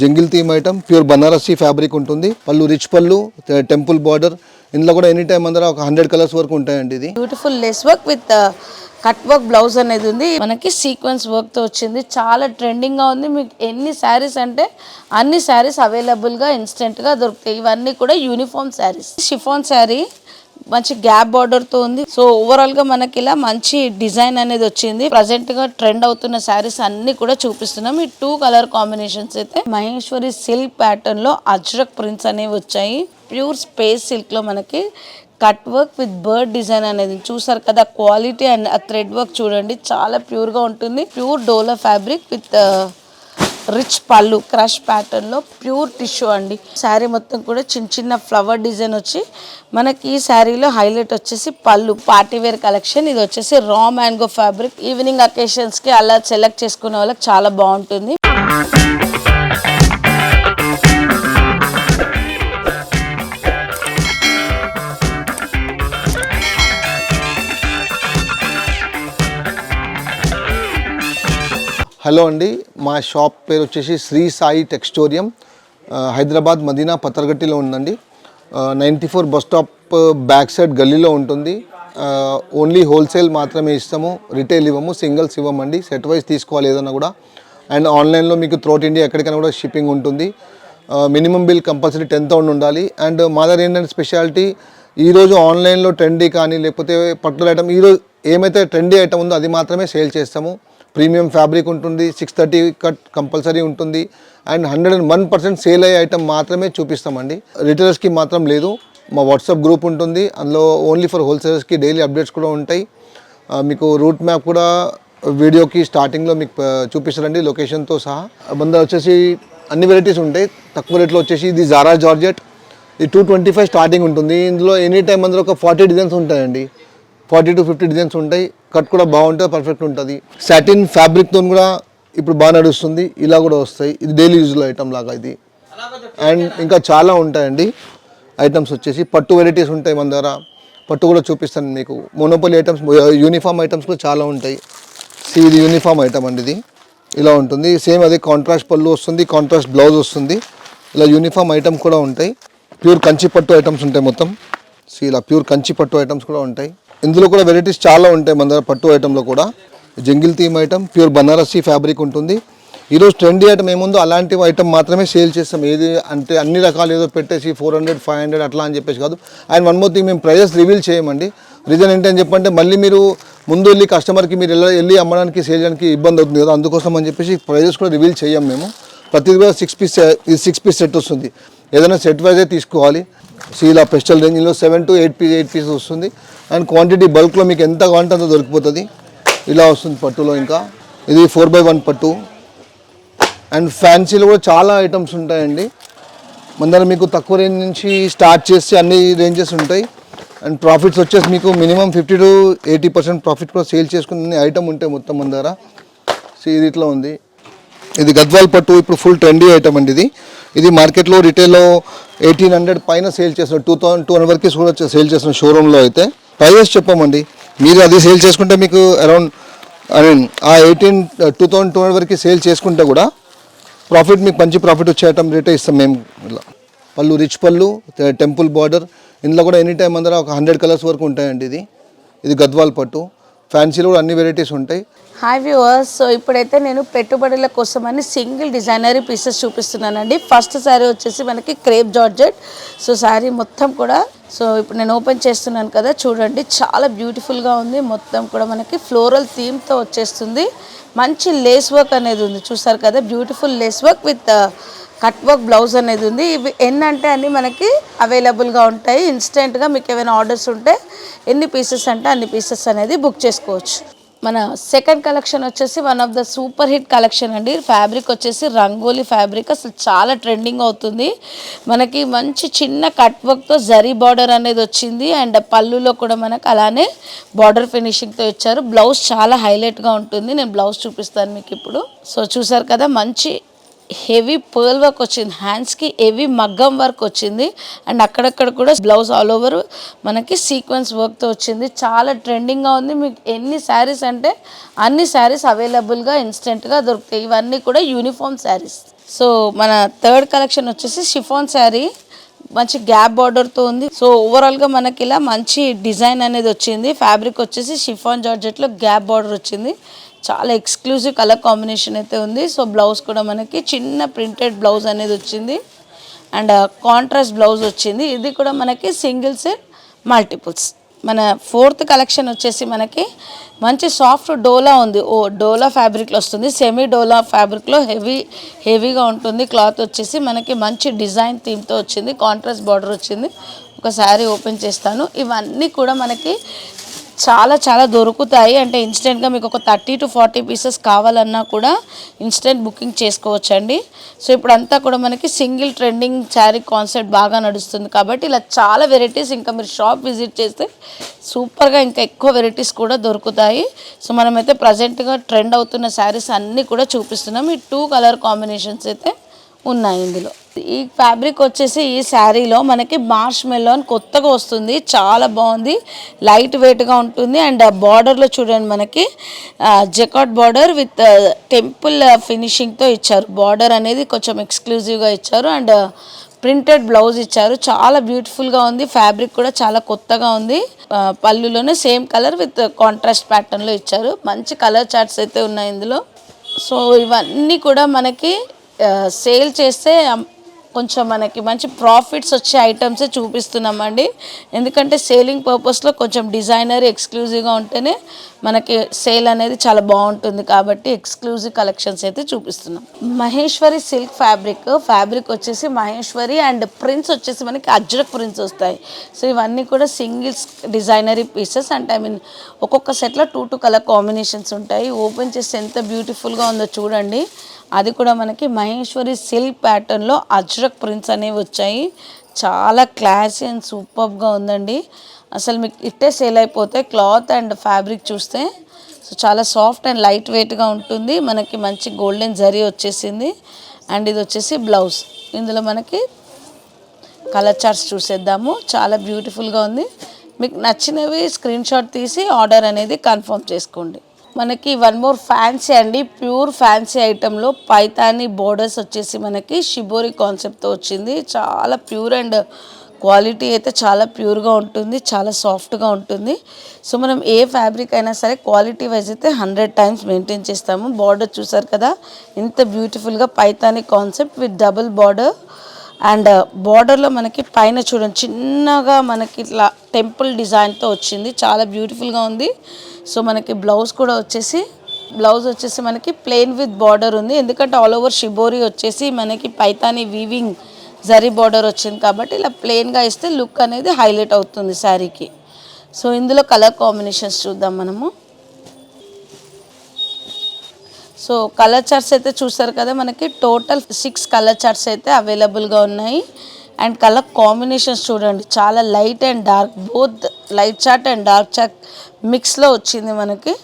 Jungle theme item pure Banarasi fabric ఉంటుంది. పళ్ళు rich పళ్ళు టెంపుల్ బార్డర్. ఇందులో కూడా ఎనీ టైం అందరూ ఒక హండ్రెడ్ కలర్స్ వరకు ఉంటాయండి ఇది. Beautiful lace work with cut work blouse అనేది ఉంది. మనకి సీక్వెన్స్ వర్క్తో వచ్చింది. చాలా ట్రెండింగ్గా ఉంది. మీకు ఎన్ని శారీస్ అంటే అన్ని శారీస్ అవైలబుల్గా గా దొరుకుతాయి. ఇవన్నీ కూడా యూనిఫామ్ శారీస్ షిఫాన్ శారీ మంచి గ్యాప్ బార్డర్తో ఉంది. సో ఓవరాల్గా మనకి ఇలా మంచి డిజైన్ అనేది వచ్చింది. ప్రజెంట్గా ట్రెండ్ అవుతున్న శారీస్ అన్ని కూడా చూపిస్తున్నాం. ఈ టూ కలర్ కాంబినేషన్స్ అయితే మహేశ్వరి సిల్క్ ప్యాటర్న్లో అజ్రక్ ప్రింట్స్ అనేవి వచ్చాయి. ప్యూర్ స్పేస్ సిల్క్లో మనకి cut work with bird design అనేది చూసారు కదా క్వాలిటీ అండ్ ఆ థ్రెడ్ వర్క్ చూడండి. చాలా ప్యూర్గా ఉంటుంది. Pure dola fabric with rich pallu crush ప్యాటర్న్లో ప్యూర్ టిష్యూ అండి. శారీ మొత్తం కూడా చిన్న చిన్న ఫ్లవర్ డిజైన్ వచ్చి మనకి ఈ శారీలో హైలైట్ వచ్చేసి పళ్ళు పార్టీ వేర్ కలెక్షన్. ఇది వచ్చేసి రా మ్యాంగో ఫ్యాబ్రిక్. ఈవినింగ్ అకేషన్స్కి అలా సెలెక్ట్ చేసుకునే వాళ్ళకి చాలా బాగుంటుంది. హలో అండి మా షాప్ పేరు వచ్చేసి శ్రీ సాయి టెక్స్టోరియం. హైదరాబాద్ మదీనా పతర్గట్టిలో ఉందండి. Ninety four bus stop back side గల్లీలో ఉంటుంది. ఓన్లీ హోల్సేల్ మాత్రమే ఇస్తాము రిటైల్ ఇవ్వము సింగిల్స్ ఇవ్వమండి. సెట్ వైజ్ తీసుకోవాలి ఏదన్నా కూడా. అండ్ ఆన్లైన్లో మీకు త్రోట్ ఇండియా ఎక్కడికైనా కూడా షిప్పింగ్ ఉంటుంది. Minimum bill compulsory ten thousand ఉండాలి. అండ్ మా దగ్గర ఏంటంటే స్పెషాలిటీ ఈరోజు ఆన్లైన్లో ట్రెండీ కానీ లేకపోతే పర్టికులర్ ఐటమ్ ఈరోజు ఏమైతే ట్రెండీ ఐటమ్ ఉందో అది మాత్రమే సేల్ చేస్తాము. ప్రీమియం ఫ్యాబ్రిక్ ఉంటుంది సిక్స్ థర్టీ కట్ కంపల్సరీ ఉంటుంది and hundred and one percent sale అయ్యే ఐటమ్ మాత్రమే చూపిస్తామండి. రిటైలర్స్కి మాత్రం లేదు మా వాట్సాప్ గ్రూప్ ఉంటుంది అందులో ఓన్లీ ఫర్ హోల్సేలర్స్కి డైలీ అప్డేట్స్ కూడా ఉంటాయి. మీకు రూట్ మ్యాప్ కూడా వీడియోకి స్టార్టింగ్లో మీకు చూపిస్తారండి లొకేషన్తో సహా. మన వచ్చేసి అన్ని వెరైటీస్ ఉంటాయి తక్కువ రేట్లో వచ్చేసి ఇది జారా జార్జెట్ ఇది టూ ట్వంటీ ఫైవ్ స్టార్టింగ్ ఉంటుంది ఇందులో ఎనీ టైం అందులో ఒక ఫార్టీ డిజైన్స్ ఉంటాయండి. ఫార్టీ టు ఫిఫ్టీ డిజైన్స్ ఉంటాయి. కట్ కూడా బాగుంటుంది పర్ఫెక్ట్ ఉంటుంది. సాటిన్ ఫ్యాబ్రిక్తో కూడా ఇప్పుడు బాగా నడుస్తుంది. ఇలా కూడా వస్తాయి. ఇది డైలీ యూజ్లో ఐటమ్ లాగా ఇది. అండ్ ఇంకా చాలా ఉంటాయండి. ఐటమ్స్ వచ్చేసి పట్టు వెరైటీస్ ఉంటాయి మన దగ్గర. పట్టు కూడా చూపిస్తాను మీకు. మోనోపలి ఐటమ్స్ యూనిఫామ్ ఐటమ్స్ కూడా చాలా ఉంటాయి. సి ఇది యూనిఫామ్ ఐటమ్ అండి ఇది. ఇలా ఉంటుంది. సేమ్ అదే కాంట్రాస్ట్ పళ్ళు వస్తుంది. కాంట్రాస్ట్ బ్లౌజ్ వస్తుంది. ఇలా యూనిఫామ్ ఐటమ్ కూడా ఉంటాయి. ప్యూర్ కంచి పట్టు ఐటమ్స్ ఉంటాయి మొత్తం. సో ఇలా ప్యూర్ కంచి పట్టు ఐటమ్స్ కూడా ఉంటాయి. ఇందులో కూడా వెరైటీస్ చాలా ఉంటాయి మన దగ్గర పట్టు ఐటెంలో కూడా. Jungle theme item pure Banarasi fabric ఉంటుంది. ఈరోజు ట్రెండీ ఐటమ్ ఏముందో అలాంటి ఐటమ్ మాత్రమే సేల్ చేస్తాం. ఏది అంటే అన్ని రకాలు ఏదో పెట్టేసి ఫోర్ హండ్రెడ్ ఫైవ్ హండ్రెడ్ అట్లా అని చెప్పేసి కాదు. అండ్ వన్ మోర్ థింగ్ మేము ప్రైజెస్ రివీల్ చేయమండి. రీజన్ ఏంటని చెప్పంటే మళ్ళీ మీరు ముందు వెళ్ళి కస్టమర్కి మీరు వెళ్ళి వెళ్ళి అమ్మడానికి సేల్ చేయడానికి ఇబ్బంది అవుతుంది కదా అందుకోసం అని చెప్పేసి ప్రైజెస్ కూడా రివీల్ చేయం మేము. ప్రతిది కూడా సిక్స్ పీస్ ఇది సిక్స్ పీస్ సెట్ వస్తుంది. ఏదైనా సెట్ వైజే తీసుకోవాలి. సీలా పెస్టల్ రేంజ్లో seven to eight piece eight piece వస్తుంది. అండ్ క్వాంటిటీ బల్క్లో మీకు ఎంత కావాలంటే అంత దొరికిపోతుంది. ఇలా వస్తుంది పట్టులో ఇంకా. ఇది ఫోర్ బై వన్ పట్టు. అండ్ ఫ్యాన్సీలో కూడా చాలా ఐటమ్స్ ఉంటాయండి. మన దగ్గర మీకు తక్కువ రేంజ్ నుంచి స్టార్ట్ చేసి అన్ని రేంజెస్ ఉంటాయి. అండ్ ప్రాఫిట్స్ వచ్చేసి మీకు minimum fifty to eighty percent profit కూడా సేల్ చేసుకునే ఐటమ్ ఉంటాయి మొత్తం మన దగ్గర. సో ఇది ఇట్లా ఉంది. ఇది గద్వాల్ పట్టు ఇప్పుడు ఫుల్ ట్రెండీ ఐటమ్ అండి ఇది. ఇది మార్కెట్లో రిటైల్లో ఎయిటీన్ హండ్రెడ్ పైన సేల్ చేసిన టూ థౌసండ్ టూ హండ్రెడ్ వరకు కూడా సేల్ చేసిన షోరూంలో అయితే. ప్రైజెస్ చెప్పమండి. మీరు అది సేల్ చేసుకుంటే మీకు అరౌండ్ ఐ మీన్ ఆ eighteen two thousand two hundred వరకు సేల్ చేసుకుంటే కూడా ప్రాఫిట్ మీకు మంచి ప్రాఫిట్ వచ్చేయటం రేటే ఇస్తాం మేము ఇలా. పళ్ళు రిచ్ పళ్ళు టెంపుల్ బార్డర్ ఇందులో కూడా ఎనీ టైం అందరూ ఒక హండ్రెడ్ కలర్స్ వరకు ఉంటాయండి ఇది. ఇది గద్వాల్ పట్టు. ఫ్యాన్సీలో కూడా అన్ని వెరైటీస్ ఉంటాయి. హాయ్ వ్యూవర్స్ సో ఇప్పుడైతే నేను పెట్టుబడుల కోసమని సింగిల్ డిజైనరీ పీసెస్ చూపిస్తున్నానండి. ఫస్ట్ శారీ వచ్చేసి మనకి క్రేప్ జార్జెట్ సో శారీ మొత్తం కూడా సో ఇప్పుడు నేను ఓపెన్ చేస్తున్నాను కదా చూడండి. చాలా బ్యూటిఫుల్గా ఉంది. మొత్తం కూడా మనకి ఫ్లోరల్ థీమ్తో వచ్చేస్తుంది. మంచి లేస్ వర్క్ అనేది ఉంది. చూసారు కదా beautiful lace work with cut work blouse అనేది ఉంది. ఇవి ఎన్ని అంటే అన్ని మనకి అవైలబుల్గా ఉంటాయి. ఇన్స్టెంట్గా మీకు ఏమైనా ఆర్డర్స్ ఉంటే ఎన్ని పీసెస్ అంటే అన్ని పీసెస్ అనేది బుక్ చేసుకోవచ్చు. మన సెకండ్ కలెక్షన్ వచ్చేసి one of the super hit collection అండి. ఫ్యాబ్రిక్ వచ్చేసి రంగోలీ ఫ్యాబ్రిక్ అసలు చాలా ట్రెండింగ్ అవుతుంది. మనకి మంచి చిన్న కట్ వర్క్తో జరీ బార్డర్ అనేది వచ్చింది. అండ్ పళ్ళులో కూడా మనకు అలానే బార్డర్ ఫినిషింగ్తో ఇచ్చారు. బ్లౌజ్ చాలా హైలైట్గా ఉంటుంది. నేను బ్లౌజ్ చూపిస్తాను మీకు ఇప్పుడు. సో చూసారు కదా మంచి హెవీ పర్ల్ వర్క్ వచ్చింది. హ్యాండ్స్కి హెవీ మగ్గం వర్క్ వచ్చింది. అండ్ అక్కడక్కడ కూడా బ్లౌజ్ ఆల్ ఓవర్ మనకి సీక్వెన్స్ వర్క్తో వచ్చింది. చాలా ట్రెండింగ్గా ఉంది. మీకు ఎన్ని శారీస్ అంటే అన్ని శారీస్ అవైలబుల్గా ఇన్స్టెంట్గా దొరుకుతాయి. ఇవన్నీ కూడా యూనిఫామ్ శారీస్. సో మన థర్డ్ కలెక్షన్ వచ్చేసి షిఫాన్ శారీ మంచి గ్యాప్ బార్డర్తో ఉంది. సో ఓవరాల్గా మనకి ఇలా మంచి డిజైన్ అనేది వచ్చింది. ఫ్యాబ్రిక్ వచ్చేసి షిఫాన్ జార్జెట్లో గ్యాప్ బార్డర్ వచ్చింది. చాలా ఎక్స్క్లూజివ్ కలర్ కాంబినేషన్ అయితే ఉంది. సో బ్లౌజ్ కూడా మనకి చిన్న ప్రింటెడ్ బ్లౌజ్ అనేది వచ్చింది. అండ్ కాంట్రాస్ట్ బ్లౌజ్ వచ్చింది. ఇది కూడా మనకి సింగిల్స్ మల్టిపుల్స్ మన ఫోర్త్ కలెక్షన్ వచ్చేసి మనకి మంచి సాఫ్ట్ డోలా ఉంది. ఓ డోలా ఫ్యాబ్రిక్లో వస్తుంది. సెమీ డోలా ఫ్యాబ్రిక్లో హెవీ హెవీగా ఉంటుంది. క్లాత్ వచ్చేసి మనకి మంచి డిజైన్ థీమ్తో వచ్చింది. కాంట్రాస్ట్ బార్డర్ వచ్చింది. ఒక శారీ ఓపెన్ చేస్తాను. ఇవన్నీ కూడా మనకి చాలా చాలా దొరుకుతాయి. అంటే ఇన్స్టెంట్గా మీకు ఒక థర్టీ టు ఫార్టీ పీసెస్ కావాలన్నా కూడా ఇన్స్టెంట్ బుకింగ్ చేసుకోవచ్చండి. సో ఇప్పుడు అంతా కూడా మనకి సింగిల్ ట్రెండింగ్ శారీ కాన్సెప్ట్ బాగా నడుస్తుంది కాబట్టి ఇలా చాలా వెరైటీస్ ఇంకా మీరు షాప్ విజిట్ చేస్తే సూపర్గా ఇంకా ఎక్కువ వెరైటీస్ కూడా దొరుకుతాయి. సో మనమైతే ప్రజెంట్గా ట్రెండ్ అవుతున్న శారీస్ అన్నీ కూడా చూపిస్తున్నాం. ఈ టూ కలర్ కాంబినేషన్స్ అయితే ఉన్నాయి ఇందులో. ఈ ఫ్యాబ్రిక్ వచ్చేసి ఈ శారీలో మనకి మార్ష్ మెల్లో అని కొత్తగా వస్తుంది. చాలా బాగుంది. లైట్ వెయిట్గా ఉంటుంది. అండ్ బార్డర్లో చూడండి మనకి జకాట్ బార్డర్ విత్ టెంపుల్ ఫినిషింగ్తో ఇచ్చారు. బార్డర్ అనేది కొంచెం ఎక్స్క్లూజివ్గా ఇచ్చారు. అండ్ ప్రింటెడ్ బ్లౌజ్ ఇచ్చారు. చాలా బ్యూటిఫుల్గా ఉంది. ఫ్యాబ్రిక్ కూడా చాలా కొత్తగా ఉంది. పళ్ళులోనే సేమ్ కలర్ విత్ కాంట్రాస్ట్ ప్యాటర్న్లో ఇచ్చారు. మంచి కలర్ చార్ట్స్ అయితే ఉన్నాయి ఇందులో. సో ఇవన్నీ కూడా మనకి సేల్ చేస్తే కొంచెం మనకి మంచి ప్రాఫిట్స్ వచ్చే ఐటమ్సే చూపిస్తున్నామండి. ఎందుకంటే సేలింగ్ పర్పస్లో కొంచెం డిజైనర్ ఎక్స్క్లూజివ్గా ఉంటేనే మనకి సేల్ అనేది చాలా బాగుంటుంది కాబట్టి ఎక్స్క్లూజివ్ కలెక్షన్స్ అయితే చూపిస్తున్నాం. మహేశ్వరి సిల్క్ ఫ్యాబ్రిక్ ఫ్యాబ్రిక్ వచ్చేసి మహేశ్వరి అండ్ ప్రింట్స్ వచ్చేసి మనకి అజ్రక్ ప్రింట్స్ వస్తాయి. సో ఇవన్నీ కూడా singles designer pieces and I mean ఒక్కొక్క సెట్లో టూ టూ కలర్ కాంబినేషన్స్ ఉంటాయి. ఓపెన్ చేస్తే ఎంత బ్యూటిఫుల్గా ఉందో చూడండి. అది కూడా మనకి మహేశ్వరి సిల్క్ ప్యాటర్న్లో అజ్రక్ ప్రింట్స్ అనేవి వచ్చాయి. చాలా క్లాసీ అండ్ సూపర్గా ఉందండి. అసలు మీకు ఇట్టే సేల్ అయిపోతే క్లాత్ అండ్ ఫ్యాబ్రిక్ చూస్తే సో చాలా సాఫ్ట్ అండ్ లైట్ వెయిట్గా ఉంటుంది. మనకి మంచి గోల్డెన్ జరీ వచ్చేసింది. అండ్ ఇది వచ్చేసి బ్లౌజ్ ఇందులో మనకి కలర్ చార్ట్స్ చూసేద్దాము. చాలా బ్యూటిఫుల్గా ఉంది. మీకు నచ్చినవి స్క్రీన్ షాట్ తీసి ఆర్డర్ అనేది కన్ఫర్మ్ చేసుకోండి. మనకి వన్ మోర్ ఫ్యాన్సీ అండి. ప్యూర్ ఫ్యాన్సీ ఐటెంలో పైతాని బోర్డర్స్ వచ్చేసి మనకి షిబోరి కాన్సెప్ట్తో వచ్చింది. చాలా ప్యూర్ అండ్ క్వాలిటీ అయితే చాలా ప్యూర్గా ఉంటుంది. చాలా సాఫ్ట్గా ఉంటుంది. సో మనం ఏ ఫ్యాబ్రిక్ అయినా సరే క్వాలిటీ వైజ్ అయితే హండ్రెడ్ టైమ్స్ మెయింటైన్ చేస్తాము. బార్డర్ చూసారు కదా? ఇంత బ్యూటిఫుల్గా Paithani concept with double border and బార్డర్లో మనకి పైన చూడండి చిన్నగా మనకి ఇట్లా టెంపుల్ డిజైన్తో వచ్చింది. చాలా బ్యూటిఫుల్గా ఉంది. సో మనకి బ్లౌజ్ కూడా వచ్చేసి బ్లౌజ్ వచ్చేసి మనకి ప్లెయిన్ విత్ బార్డర్ ఉంది. ఎందుకంటే ఆల్ ఓవర్ షిబోరి వచ్చేసి మనకి పైతాని వీవింగ్ జరీ బార్డర్ వచ్చింది కాబట్టి ఇలా ప్లెయిన్గా ఇస్తే లుక్ అనేది హైలైట్ అవుతుంది శారీకి. సో ఇందులో కలర్ కాంబినేషన్స్ చూద్దాం మనము. సో కలర్ చార్ట్స్ అయితే చూస్తారు కదా మనకి. టోటల్ సిక్స్ కలర్ చార్ట్స్ అయితే అవైలబుల్గా ఉన్నాయి. అండ్ కలర్ కాంబినేషన్స్ చూడండి. చాలా light and dark both light chart and dark chart మిక్స్లో వచ్చింది మనకి.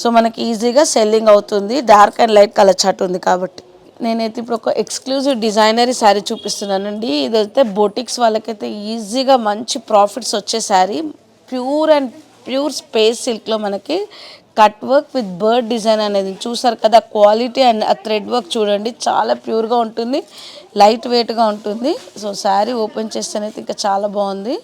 సో మనకి ఈజీగా సెల్లింగ్ అవుతుంది. Dark and light colour chart ఉంది కాబట్టి. నేనైతే ఇప్పుడు ఒక ఎక్స్క్లూజివ్ డిజైనరీ శారీ చూపిస్తున్నానండి. అయితే బొటిక్స్ వాళ్ళకైతే ఈజీగా మంచి ప్రాఫిట్స్ వచ్చే sari pure and pure space సిల్క్లో మనకి cut work with bird design అనేది చూసారు కదా క్వాలిటీ అండ్ ఆ థ్రెడ్ వర్క్ చూడండి చాలా ప్యూర్గా ఉంటుంది లైట్ వెయిట్గా ఉంటుంది. సో శారీ ఓపెన్ చేస్తేనైతే ఇంకా చాలా బాగుంది.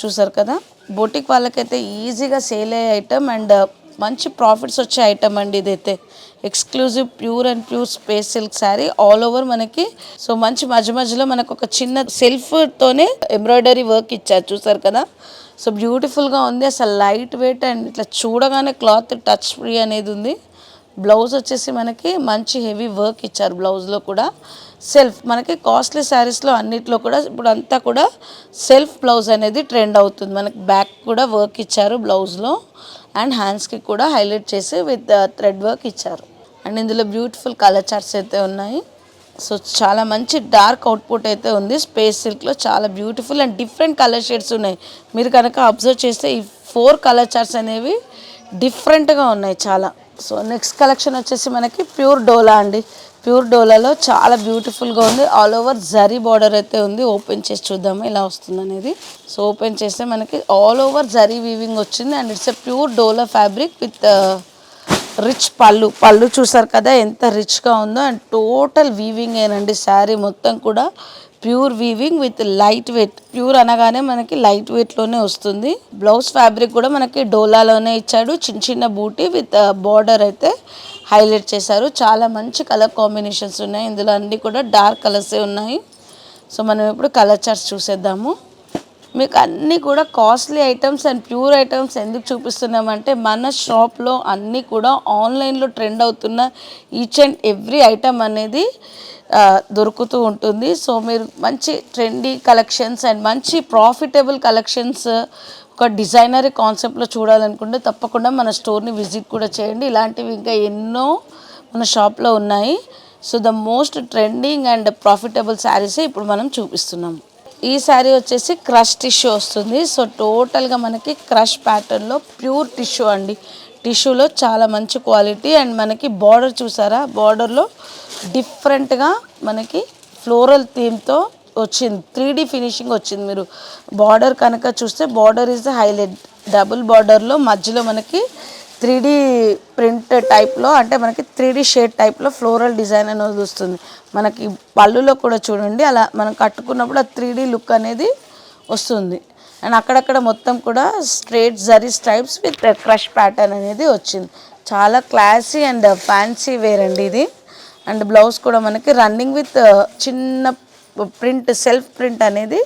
చూసారు కదా బొటిక్ వాళ్ళకైతే ఈజీగా సేల్ అయ్యే ఐటమ్ అండ్ మంచి ప్రాఫిట్స్ వచ్చే ఐటమ్ అండి ఇదైతే. Exclusive pure and pure space silk sari all over మనకి. సో మంచి మధ్య మధ్యలో మనకు ఒక చిన్న సెల్ఫ్తోనే ఎంబ్రాయిడరీ వర్క్ ఇచ్చారు చూసారు కదా? సో బ్యూటిఫుల్గా ఉంది. అసలు లైట్ వెయిట్ అండ్ ఇట్లా చూడగానే క్లాత్ టచ్ ఫ్రీ అనేది ఉంది. బ్లౌజ్ వచ్చేసి మనకి మంచి హెవీ వర్క్ ఇచ్చారు బ్లౌజ్లో కూడా. సెల్ఫ్ మనకి కాస్ట్లీ శారీస్లో అన్నిట్లో కూడా ఇప్పుడు అంతా కూడా సెల్ఫ్ బ్లౌజ్ అనేది ట్రెండ్ అవుతుంది. మనకి బ్యాక్ కూడా వర్క్ ఇచ్చారు బ్లౌజ్లో అండ్ హ్యాండ్స్కి కూడా హైలైట్ చేసి విత్ థ్రెడ్ వర్క్ ఇచ్చారు. అండ్ ఇందులో బ్యూటిఫుల్ కలర్ చార్ట్స్ అయితే ఉన్నాయి. సో చాలా మంచి డార్క్ అవుట్పుట్ అయితే ఉంది. స్పేస్ సిల్క్లో చాలా beautiful and different colour shades ఉన్నాయి. మీరు కనుక అబ్జర్వ్ చేస్తే ఈ ఫోర్ కలర్ చార్ట్స్ అనేవి డిఫరెంట్గా ఉన్నాయి చాలా. సో నెక్స్ట్ కలెక్షన్ వచ్చేసి మనకి ప్యూర్ డోలా అండి. ప్యూర్ డోలాలో చాలా బ్యూటిఫుల్గా ఉంది. ఆల్ ఓవర్ జరీ బార్డర్ అయితే ఉంది. ఓపెన్ చేసి చూద్దాము ఇలా వస్తుంది అనేది సో ఓపెన్ చేస్తే మనకి ఆల్ ఓవర్ జరీ వీవింగ్ వచ్చింది. And it's a pure dola fabric with rich పళ్ళు పళ్ళు చూసారు కదా ఎంత రిచ్గా ఉందో. అండ్ టోటల్ వీవింగ్ ఏనండి శారీ మొత్తం కూడా pure weaving with light weight pure అనగానే మనకి లైట్ వెయిట్లోనే వస్తుంది. బ్లౌజ్ ఫ్యాబ్రిక్ కూడా మనకి డోలాలోనే ఇచ్చాడు. చిన్న చిన్న బూటీ విత్ బార్డర్ అయితే హైలైట్ చేశారు. చాలా మంచి కలర్ కాంబినేషన్స్ ఉన్నాయి. ఇందులో అన్నీ కూడా డార్క్ కలర్సే ఉన్నాయి. సో మనం ఇప్పుడు కలర్ చార్ట్స్ చూసేద్దాము. మీకు అన్నీ కూడా costly items and pure items ఎందుకు చూపిస్తున్నామంటే మన షాప్లో అన్నీ కూడా ఆన్లైన్లో ట్రెండ్ అవుతున్న ఈచ్ అండ్ ఎవ్రీ ఐటమ్ అనేది దొరుకుతూ ఉంటుంది. సో మీరు మంచి ట్రెండీ కలెక్షన్స్ అండ్ మంచి ప్రాఫిటబుల్ కలెక్షన్స్ ఒక డిజైనరీ కాన్సెప్ట్లో చూడాలనుకుంటే తప్పకుండా మన స్టోర్ని విజిట్ కూడా చేయండి. ఇలాంటివి ఇంకా ఎన్నో మన షాప్లో ఉన్నాయి. So the most trending and profitable శారీసే ఇప్పుడు మనం చూపిస్తున్నాం. ఈ శారీ వచ్చేసి క్రష్ టిష్యూ వస్తుంది. సో టోటల్గా మనకి క్రష్ ప్యాటర్న్లో ప్యూర్ టిష్యూ అండి. టిష్యూలో చాలా మంచి క్వాలిటీ అండ్ మనకి బార్డర్ చూసారా? బార్డర్లో డిఫరెంట్గా మనకి ఫ్లోరల్ థీమ్తో వచ్చింది. త్రీ డి ఫినిషింగ్ వచ్చింది మీరు. బార్డర్ కనుక చూస్తే border is the highlight. Double బార్డర్లో మధ్యలో మనకి త్రీ డి ప్రింట్ టైప్లో అంటే మనకి త్రీ డి షేడ్ టైప్లో ఫ్లోరల్ డిజైన్ అనేది వస్తుంది. మనకి పళ్ళులో కూడా చూడండి. అలా మనం కట్టుకున్నప్పుడు ఆ త్రీ డీ లుక్ అనేది వస్తుంది. అండ్ అక్కడక్కడ మొత్తం కూడా straight zari stripes with crush pattern అనేది వచ్చింది. చాలా క్లాసీ అండ్ ఫ్యాన్సీ వేర్ అండి ఇది. అండ్ బ్లౌజ్ కూడా మనకి రన్నింగ్ విత్ చిన్న ప్రింట్ సెల్ఫ్ ప్రింట్ అనేది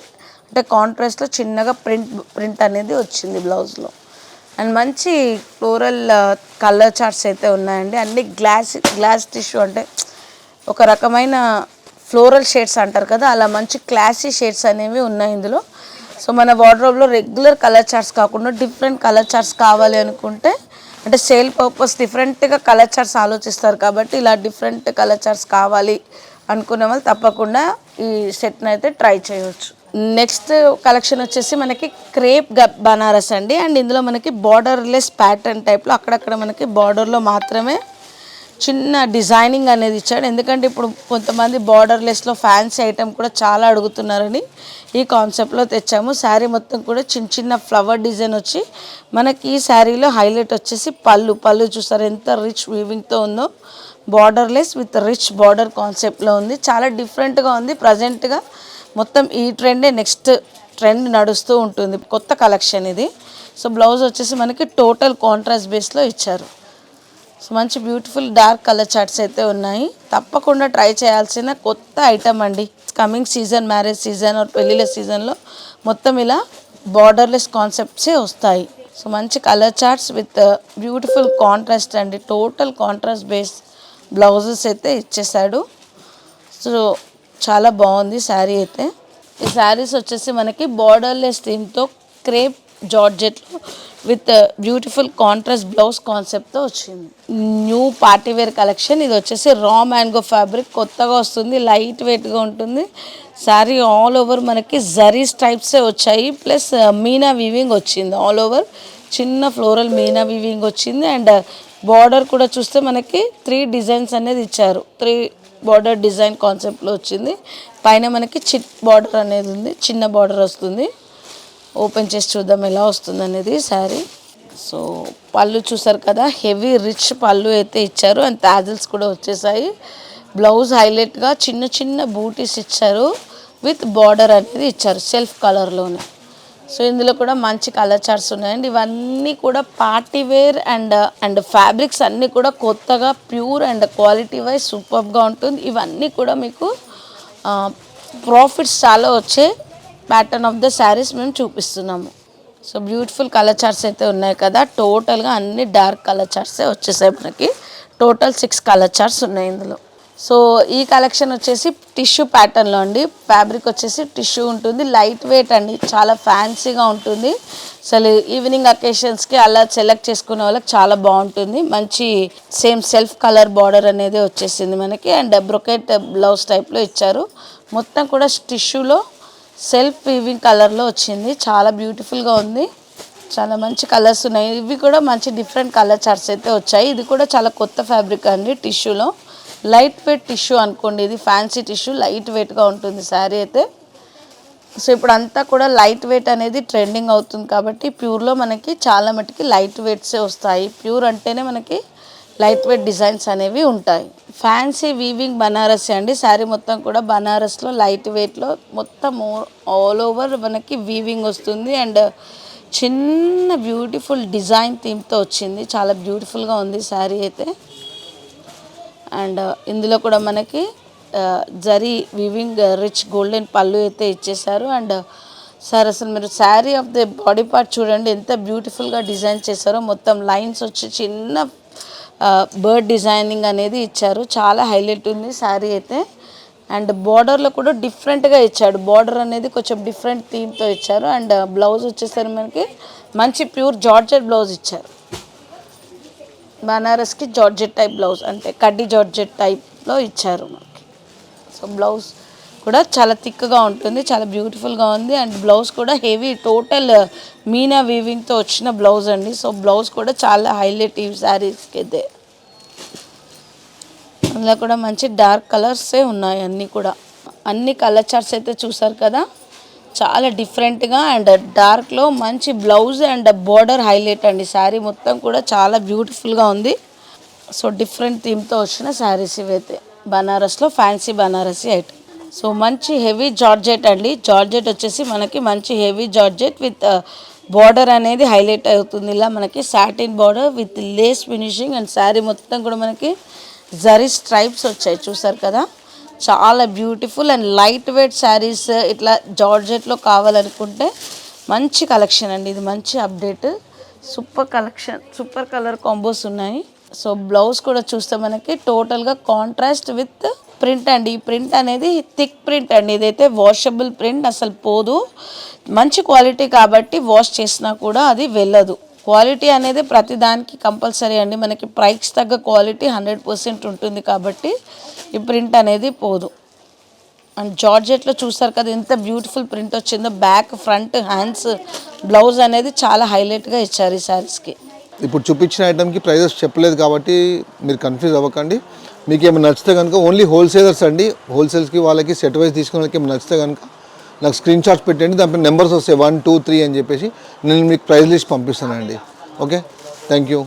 అంటే కాంట్రాస్ట్లో చిన్నగా ప్రింట్ ప్రింట్ అనేది వచ్చింది బ్లౌజ్లో. అండ్ మంచి ఫ్లోరల్ కలర్ చార్ట్స్ అయితే ఉన్నాయండి. అన్ని గ్లాస్ గ్లాస్ టిష్యూ అంటే ఒక రకమైన ఫ్లోరల్ షేడ్స్ అంటారు కదా అలా మంచి క్లాసీ షేడ్స్ అనేవి ఉన్నాయి ఇందులో. సో మన వార్డ్రోబ్లో రెగ్యులర్ కలర్ చార్ట్స్ కాకుండా డిఫరెంట్ కలర్ చార్ట్స్ కావాలి అనుకుంటే అంటే సేల్ పర్పస్ డిఫరెంట్గా కలర్ చార్ట్స్ ఆలోచిస్తారు కాబట్టి ఇలా డిఫరెంట్ కలర్ చార్ట్స్ కావాలి అనుకునే వాళ్ళు తప్పకుండా ఈ సెట్ని అయితే ట్రై చేయవచ్చు. నెక్స్ట్ కలెక్షన్ వచ్చేసి మనకి క్రేప్ గ బనారస్ అండి. అండ్ ఇందులో మనకి బార్డర్లెస్ ప్యాటర్న్ టైప్లో అక్కడక్కడ మనకి బార్డర్లో మాత్రమే చిన్న డిజైనింగ్ అనేది ఇచ్చాడు. ఎందుకంటే ఇప్పుడు కొంతమంది బార్డర్లెస్లో ఫ్యాన్సీ ఐటమ్ కూడా చాలా అడుగుతున్నారని ఈ కాన్సెప్ట్లో తెచ్చాము. శారీ మొత్తం కూడా చిన్న చిన్న ఫ్లవర్ డిజైన్ వచ్చి మనకి ఈ శారీలో హైలైట్ వచ్చేసి పళ్ళు. పళ్ళు చూసారు ఎంత రిచ్ వీవింగ్తో ఉందో. బార్డర్లెస్ విత్ రిచ్ బార్డర్ కాన్సెప్ట్లో ఉంది. చాలా డిఫరెంట్గా ఉంది. ప్రజెంట్గా మొత్తం ఈ ట్రెండే నెక్స్ట్ ట్రెండ్ నడుస్తూ ఉంటుంది. కొత్త కలెక్షన్ ఇది. సో బ్లౌజ్ వచ్చేసి మనకి టోటల్ కాంట్రాస్ట్ బేస్లో ఇచ్చారు. సో మంచి బ్యూటిఫుల్ డార్క్ కలర్ చార్ట్స్ అయితే ఉన్నాయి. తప్పకుండా ట్రై చేయాల్సిన కొత్త ఐటమ్ అండి. Coming season marriage season or పెళ్ళిళ్ళ సీజన్లో మొత్తం ఇలా బార్డర్లెస్ కాన్సెప్ట్సే వస్తాయి. సో మంచి colour charts with beautiful contrast అండి. టోటల్ కాంట్రాస్ట్ బేస్ బ్లౌజెస్ అయితే ఇచ్చేసాడు. సో చాలా బాగుంది శారీ అయితే. ఈ శారీస్ వచ్చేసి మనకి బార్డర్లెస్ థీమ్తో క్రేప్ జార్జెట్లో విత్ బ్యూటిఫుల్ కాంట్రాస్ట్ బ్లౌజ్ కాన్సెప్ట్తో వచ్చింది. New party wear collection. ఇది వచ్చేసి రా మ్యాంగో ఫ్యాబ్రిక్ కొత్తగా వస్తుంది లైట్ వెయిట్గా ఉంటుంది. శారీ ఆల్ ఓవర్ మనకి జరీస్ టైప్సే వచ్చాయి. ప్లస్ మీనా వీవింగ్ వచ్చింది ఆల్ ఓవర్ చిన్న ఫ్లోరల్ మీనా వీవింగ్ వచ్చింది. అండ్ బార్డర్ కూడా చూస్తే మనకి త్రీ డిజైన్స్ అనేది ఇచ్చారు. త్రీ బార్డర్ డిజైన్ కాన్సెప్ట్లో వచ్చింది. పైన మనకి చిట్ బార్డర్ అనేది ఉంది. చిన్న బార్డర్ వస్తుంది. ఓపెన్ చేసి చూద్దాం ఎలా వస్తుంది అనేది శారీ. సో పళ్ళు చూసారు కదా హెవీ రిచ్ పళ్ళు అయితే ఇచ్చారు. అండ్ తాజిల్స్ కూడా వచ్చేసాయి. బ్లౌజ్ హైలైట్గా చిన్న చిన్న బూటీస్ ఇచ్చారు. విత్ బార్డర్ అనేది ఇచ్చారు సెల్ఫ్ కలర్లోనే. సో ఇందులో కూడా మంచి కలర్ చార్ట్స్ ఉన్నాయండి. ఇవన్నీ కూడా party wear and and fabrics అన్నీ కూడా కొత్తగా ప్యూర్ అండ్ క్వాలిటీ వైజ్ సూపర్గా ఉంటుంది. ఇవన్నీ కూడా మీకు ప్రాఫిట్స్ చాలా వచ్చే ప్యాటర్న్ ఆఫ్ ద శారీస్ మేము చూపిస్తున్నాము. సో బ్యూటిఫుల్ కలర్ చార్ట్స్ అయితే ఉన్నాయి కదా. టోటల్గా అన్ని డార్క్ కలర్ చార్ట్సే వచ్చేసాయి మనకి. టోటల్ సిక్స్ కలర్ చార్ట్స్ ఉన్నాయి ఇందులో. సో ఈ కలెక్షన్ వచ్చేసి టిష్యూ ప్యాటర్న్లో అండి. ఫ్యాబ్రిక్ వచ్చేసి టిష్యూ ఉంటుంది. లైట్ వెయిట్ అండి. చాలా ఫ్యాన్సీగా ఉంటుంది. అసలు ఈవినింగ్ అకేషన్స్కి అలా సెలెక్ట్ చేసుకునే వాళ్ళకి చాలా బాగుంటుంది. మంచి సేమ్ సెల్ఫ్ కలర్ బార్డర్ అనేది వచ్చేసింది మనకి. అండ్ బ్రొకెట్ బ్లౌజ్ టైప్లో ఇచ్చారు. మొత్తం కూడా టిష్యూలో సెల్ఫ్ వీవింగ్ కలర్లో వచ్చింది. చాలా బ్యూటిఫుల్గా ఉంది. చాలా మంచి కలర్స్ ఉన్నాయి. ఇవి కూడా మంచి డిఫరెంట్ కలర్ చార్ట్స్ అయితే వచ్చాయి. ఇది కూడా చాలా కొత్త ఫ్యాబ్రిక్ అండి టిష్యూలో లైట్ వెయిట్ టిష్యూ అనుకోండి ఇది ఫ్యాన్సీ టిష్యూ లైట్ వెయిట్గా ఉంటుంది శారీ అయితే. సో ఇప్పుడు అంతా కూడా లైట్ వెయిట్ అనేది ట్రెండింగ్ అవుతుంది కాబట్టి ప్యూర్లో మనకి చాలా మటుకి లైట్ వెయిట్సే వస్తాయి. ప్యూర్ అంటేనే మనకి లైట్ వెయిట్ డిజైన్స్ అనేవి ఉంటాయి. ఫ్యాన్సీ వీవింగ్ బనారసే అండి. శారీ మొత్తం కూడా బనారస్లో లైట్ వెయిట్లో మొత్తం ఆల్ ఓవర్ మనకి వీవింగ్ వస్తుంది. అండ్ చిన్న బ్యూటిఫుల్ డిజైన్ థీమ్తో వచ్చింది. చాలా బ్యూటిఫుల్గా ఉంది శారీ అయితే. అండ్ ఇందులో కూడా మనకి జరీ వివింగ్ రిచ్ గోల్డెన్ పళ్ళు అయితే ఇచ్చేసారు అండ్ సార్ అసలు మీరు sari of the body part చూడండి ఎంత బ్యూటిఫుల్గా డిజైన్ చేశారో. మొత్తం లైన్స్ వచ్చి చిన్న బర్డ్ డిజైనింగ్ అనేది ఇచ్చారు. చాలా హైలైట్ ఉంది శారీ అయితే. అండ్ బార్డర్లో కూడా డిఫరెంట్గా ఇచ్చాడు. బార్డర్ అనేది కొంచెం డిఫరెంట్ థీమ్తో ఇచ్చారు. అండ్ బ్లౌజ్ వచ్చేసరికి మనకి మంచి ప్యూర్ జార్జెట్ బ్లౌజ్ ఇచ్చారు. బనారస్కి జార్జెట్ టైప్ బ్లౌజ్ అంటే కడ్డీ జార్జెట్ టైప్లో ఇచ్చారు మనకి. సో బ్లౌజ్ కూడా చాలా థిక్గా ఉంటుంది చాలా బ్యూటిఫుల్గా ఉంది. అండ్ బ్లౌజ్ కూడా హెవీ టోటల్ మీనా వీవింగ్తో వచ్చిన బ్లౌజ్ అండి. సో బ్లౌజ్ కూడా చాలా హైలైట్ ఈ శారీస్కి అయితే. అందులో కూడా మంచి డార్క్ కలర్సే ఉన్నాయి అన్నీ కూడా. అన్ని కలర్ చార్ట్స్ అయితే చూసారు కదా? చాలా డిఫరెంట్గా అండ్ డార్క్లో మంచి బ్లౌజ్ అండ్ బోర్డర్ హైలైట్ అండి. శారీ మొత్తం కూడా చాలా బ్యూటిఫుల్గా ఉంది. సో డిఫరెంట్ థీమ్తో వచ్చిన శారీస్ ఇవైతే. బనారస్లో ఫ్యాన్సీ బనారసీ ఐటమ్ సో మంచి హెవీ జార్జెట్ అండి. జార్జెట్ వచ్చేసి మనకి మంచి హెవీ జార్జెట్ విత్ బార్డర్ అనేది హైలైట్ అవుతుంది. ఇలా మనకి satin border with lace finishing and sari మొత్తం కూడా మనకి జరీ స్ట్రైప్స్ వచ్చాయి. చూసారు కదా? చాలా beautiful and light weight saris ఇట్లా జార్జెట్లో కావాలనుకుంటే మంచి కలెక్షన్ అండి. ఇది మంచి update super collection super colour combos ఉన్నాయి. సో బ్లౌజ్ కూడా చూస్తే మనకి టోటల్గా కాంట్రాస్ట్ విత్ ప్రింట్ అండి. ఈ ప్రింట్ అనేది థిక్ ప్రింట్ అండి. ఇదైతే వాషబుల్ ప్రింట్ అసలు పోదు. మంచి క్వాలిటీ కాబట్టి వాష్ చేసినా కూడా అది వెళ్ళదు. క్వాలిటీ అనేది ప్రతిదానికి కంపల్సరీ అండి. మనకి ప్రైస్ తగ్గ క్వాలిటీ హండ్రెడ్ పర్సెంట్ ఉంటుంది కాబట్టి ఈ ప్రింట్ అనేది పోదు. అండ్ జార్జెట్లో చూస్తారు కదా ఎంత బ్యూటిఫుల్ ప్రింట్ వచ్చిందో. బ్యాక్ ఫ్రంట్ హ్యాండ్స్ బ్లౌజ్ అనేది చాలా హైలైట్గా ఇచ్చారు ఈ శారీస్కి. ఇప్పుడు చూపించిన ఐటమ్కి ప్రైజెస్ చెప్పలేదు కాబట్టి మీరు కన్ఫ్యూజ్ అవ్వకండి. మీకు ఏమైనా నచ్చితే కనుక ఓన్లీ హోల్సేలర్స్ అండి. హోల్సేల్స్కి వాళ్ళకి సెట్ వైజ్ తీసుకున్న వాళ్ళకి ఏమైనా నచ్చితే కనుక నాకు స్క్రీన్ షాట్స్ పెట్టండి దానిపై నెంబర్స్ వస్తాయి వన్ టూ త్రీ అని చెప్పేసి నేను మీకు price list పంపిస్తానండి. Okay thank you